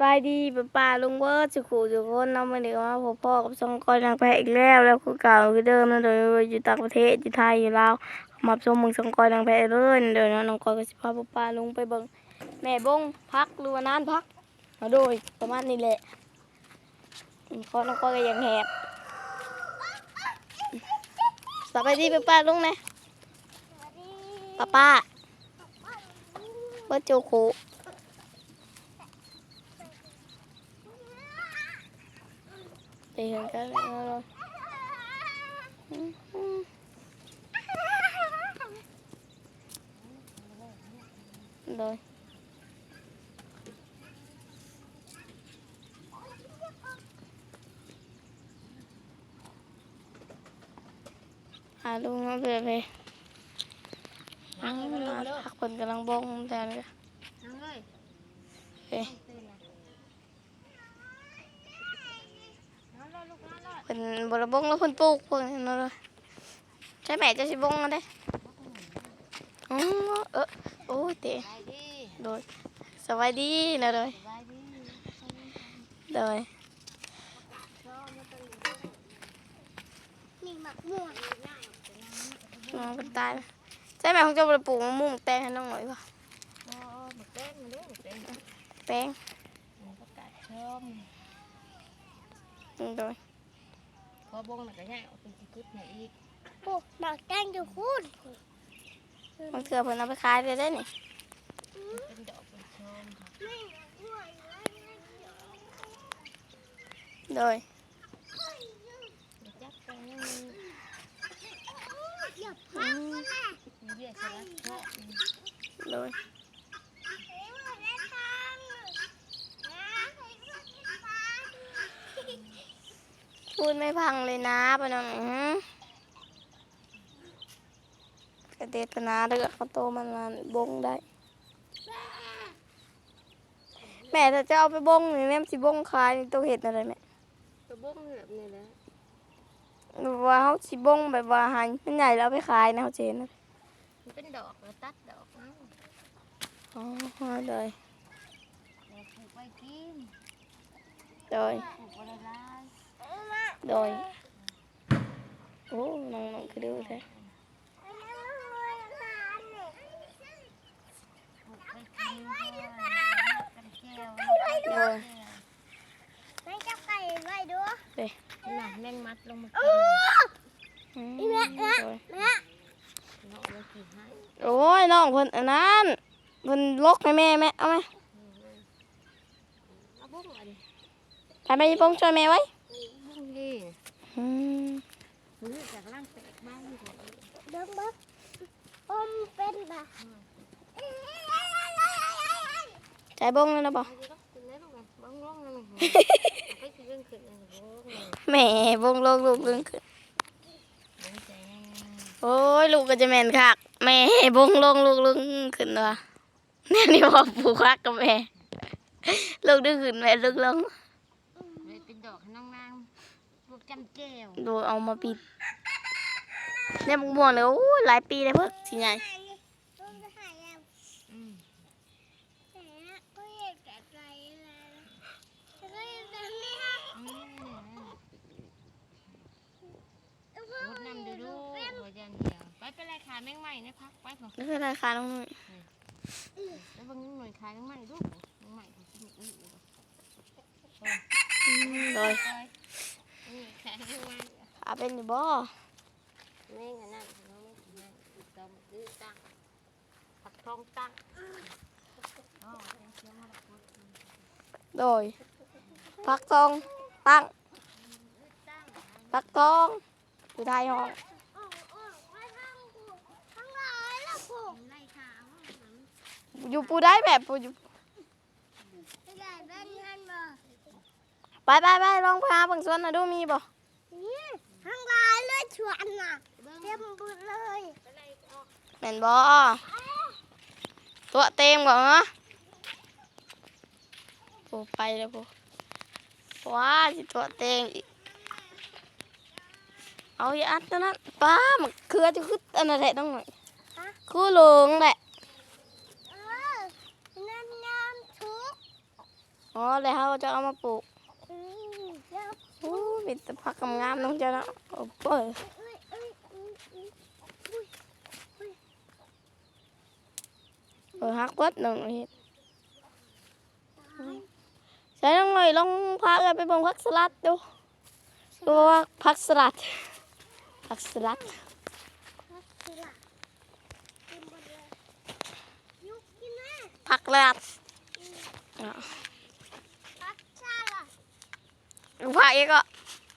บายดีป้าป้าลุงเวิร์ดสุขุสุขคนน้องมาเด็กมาพบพ่อกับสองก้อยนางแพะอีกแล้วแล้วคือเก่าคือเดิมนะโดยอยู่ต่างประเทศอยู่ไทยอยู่ลาวมาชมมึงสองก้อยนางแพะเลยเดี๋ยวนะน้องก้อยก็สิพาป้าป้าลุงไปเบิ่งแม่บงพักรือว่านานพักมาโดยประมาณนี้แหละอืมขอน้องก้อยก็ยังแหบสบายดีป้าป้าลุงนะป้าป้าเบิร์ดโจโค thì thường cá lại ngon luôn rồi. À luôn nó về về. Nó hắc bình cái lăng bông không sao nữa ok ลูกนอนรอ bình bò bông nó phân phu phân nó rồi trái mẹ cho chị bông nó đây ừ, ơ, ôi tệ ไปดิ rồi sao vai đi nè rồi ไปดิ rồi นี่หมักม่วง nó bên tay trái mẹ không cho bà phụ mua một tên hay nó ngồi vào โอ้หมึกแป้งมาดูหมึกแป้ง bén ประกาศชม ừ, rồi พ อบงหนักกระย่างเป็นสิกุดไหนอีกโอ้หมักแกงอยู่คุณ con thừa phần nó phải khai ra đấy này เป็นดอกเป็นชมค่ะ rồi เดี๋ยวจับกันยังมีอย่าพักนะแม่มีเบี้ยสลัดเพาะมี rồi พูดไม่พังเลยนะปะน้องกระเด็ดปะนาเดือดเขาโตมันานบงได้ แม่ถ้าจะเอาไปบงนี่แม่สิบงขายนี่ตัวเห็ดอะไรแม่กระบงแบบนี้แหละว่าเขาสิบงแบบว่าหันมันใหญ่แล้วไปขายนะเขาเจนนะมันเป็นดอกแล้วตัดดอกเอาอ๋อเลยแล้วปลูกไว้กินโดยปลูกไว้ละลาย โดย โอ้น้องๆคือดูแท้ปลูกไว้กินกันแก้วโดยไม่จับไก่ไว้ดูน่ะแม่งมัดลงมาอืมแม่แม่แม่เนาะโอ้ยน้องเพิ่นอันนั้นเพิ่นลกให้แม่แม่เอาไหมเอาบุ้งอันไปแม่ยิปงช่วยแม่ไว้ อืมมือจากล่างแตกบ้างอยู่เดิมบักอมเป็นแบบใจบงแล้วนะบ่ไปดิลูกกินได้ลูกอะบ้องร้องนั่นน่ะไปกินเรื่องขึ้นนั่นน่ะโอ้โหแม่บงลงลูกลึงขึ้น โอ้ยลูกก็จะแม่นคักแม่บงลงลูกลึงขึ้นว่ะเนี่ยนี่ว่าผูกคักกับแม่ลูกดึงขึ้นแม่ลึกลงเป็นดอกน้อง จำแก้วดูเอามาปิดเนี่ยมุกม่วงเลยโอ้ยหลายปีเลยเพิ่งสิใหญ่ต้นจะหายแล้วอืมแต่ก็ยังแกะใจเลยแต่ก็ยังจะไม่ให้อืมรดน้ำดูดูหัวใจเดียวไปไปเลยขาแมงไหม้นะพักไปพอไม่เป็นไรค่ะน้องนุ่ยแล้วบางหน่วยขาแมงไหม้ลูกแมงไหม้เขากินอื้ออืมโดยไปนี่ขาแมงไหม้ อาเป็นอยู่บ่แม่งอันนั้นน้องไม่กินนั่นตอมดื้อตั้งผักทองตั้งอ๋อเป็นเชื้อมะละกอโดยพักทองตั้งพักทองอยู่ท้ายห้องออกออกไปทางกูทางร้อยแล้วกูไล่ขาว่าหนังอยู่ปูได้แบบปูอยู่จะได้เป็นเงินบ่ไปไปไปลองพาเบิ่งสวนหน่อยดูมีบ่นี่ ทางร้อยเลยชวนน่ะเต็มบุญเลยแม่นบ่ตัวเต็มบ่ฮะปูไปแล้วปูว้าสิตัวเต็มอีกเอาอย่าอัดตัวนั้นป้ามันเครือจะขึ้นอันนั้นแหละต้องหน่อยคือเหลืองแหละเออนั่นน้ำทุกอ๋อเลยเขาจะเอามาปลูก อืมเดี๋ยวอู้มีแต่ผักงามๆน้องเจ้าเนาะโอ้เปิดเอ้ยเอ้ยเอ้ยเอ้ยอุ้ยเปิดฮักวัดหนึ่งเฮ็ดใช้น้องหน่อยลองพากันไปเบิ่งผักสลัดดูดูว่าผักสลัดผักสลัดพักสิล่ะกินหมดเลยยุกกินนะ ผักสลัดอะ พักชาล่ะ ดูผักอีกก็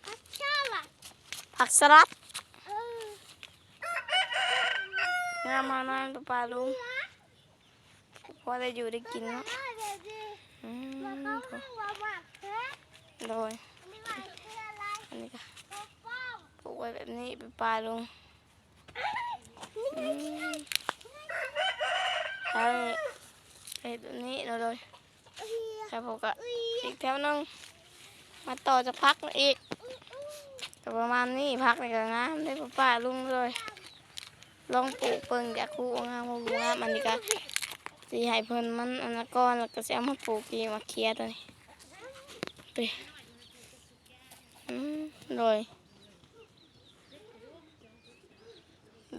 พักชาล่ะผักสลัดเอองามมากนะตัวปลาลุงพอได้อยู่ได้กินเนาะได้เดี๋ยวดิอืมแล้วเขาห้องว่าหมักแท้โดยอันนี้หมายคืออะไรอันนี้ก็ปกป้องปลูกไว้แบบนี้เป็นปลาลุงอืมแล้วนี่เห็ดแบบนี้เราเลยเอ้ยแล้วผมก็เอ้ยอีกแถวหนึง มาต่อจากพักอีกก็ประมาณนี้พักนี่ก็งามได้ปป้าลุงเลย ลองปลูกเปิงจากคู่งามบ่งามอันนี้ก็สีให้เพิ่นมันอันนั้นก้อนแล้วก็จะเอามาปลูกดีมาเคลียร์ตัวนี้ไปอืมโดย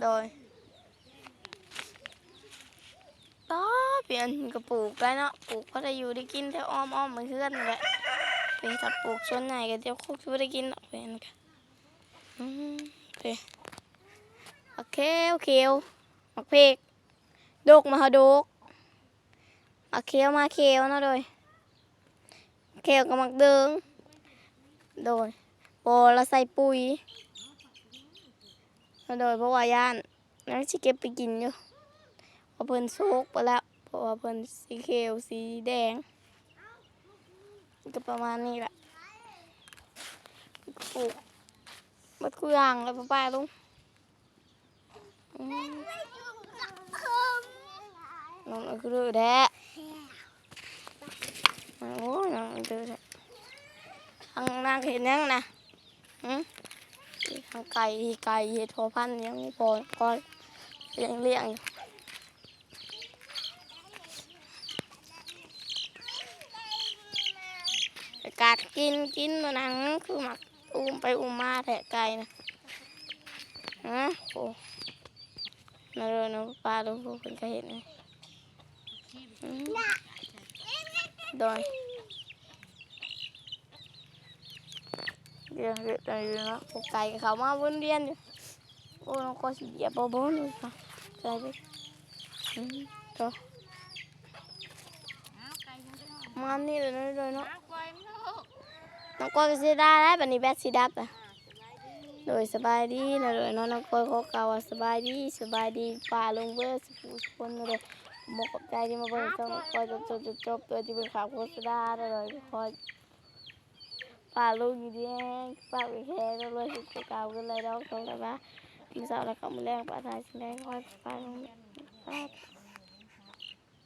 โดยต่อเปลี่ยนก็ปลูกได้เนาะปลูกก็ได้อยู่ได้กินแถวอ้อมอ้อมเหมือนเพื่อนนั่นแหละ ไปถ้าปลูกส่วนไหนก็เดี๋ยวคุกช่วยได้กินดอกเป็นกันอืมไปโอเคโอเคมักเพกดกมาหาดกมาเคียวมาเคียวนะโดยเคียวกับมักเดิงโดยโบเราใส่ปุ๋ยนะโดยเพราะว่าย่านนั่นสิเก็บไปกินอยู่เพราะเพิ่นสุกไปแล้วเพราะว่าเพิ่นสีเขียวสีแดง ก็ประมาณนี้แหละปลูกมัดคุยางเลยป้าป้าลุงอืมไม่ยุ่งกับเพิ่มน้องคือดื้อแท้โอ้ยน้องดื้อแท้ทางนางเห็นยังนะอืมทางไก่ไก่เห็ดพอพันยังพอก็เลี้ยงเลี้ยงอยู่ไป กัดกินกินหนังคือหมักอุ้มไปอุ้มมาแทะไก่นะฮะโอ้น่าเลยนะปลาดูพวกคนก็เห็นไหมอืมโดยเดี๋ยวเดี๋ยวเดี๋ยวนะพวกไก่เขามาวนเวียนอยู่โอ้น้องก็สิเหยียบโบนอยู่ค่ะใจไปอืมต่อมานี่เลยนะเลยเนาะ เอาไก่มันลูก น้องก้อยก็สิได้แล้วบัดนี้แบตสิดับอะโดยสบายดีนะโดยน้องน้องก้อยเขาเก่าสบายดีสบายดีป่าลงเบอร์สปูสคนเลยหมกกับใจที่มาเบิ่งช่องก้อยจบจบจบจบตัวที่เป็นข่าวโฆษณาเลยคอยป่าลูกอยู่ดีแห้งป่าไปแค่ก็เลยสุดเก่ากันเลยดอกตรงเลยว่าพี่สาวแล้วก็มาแรงป่าทายสิแรงคอยป่าลง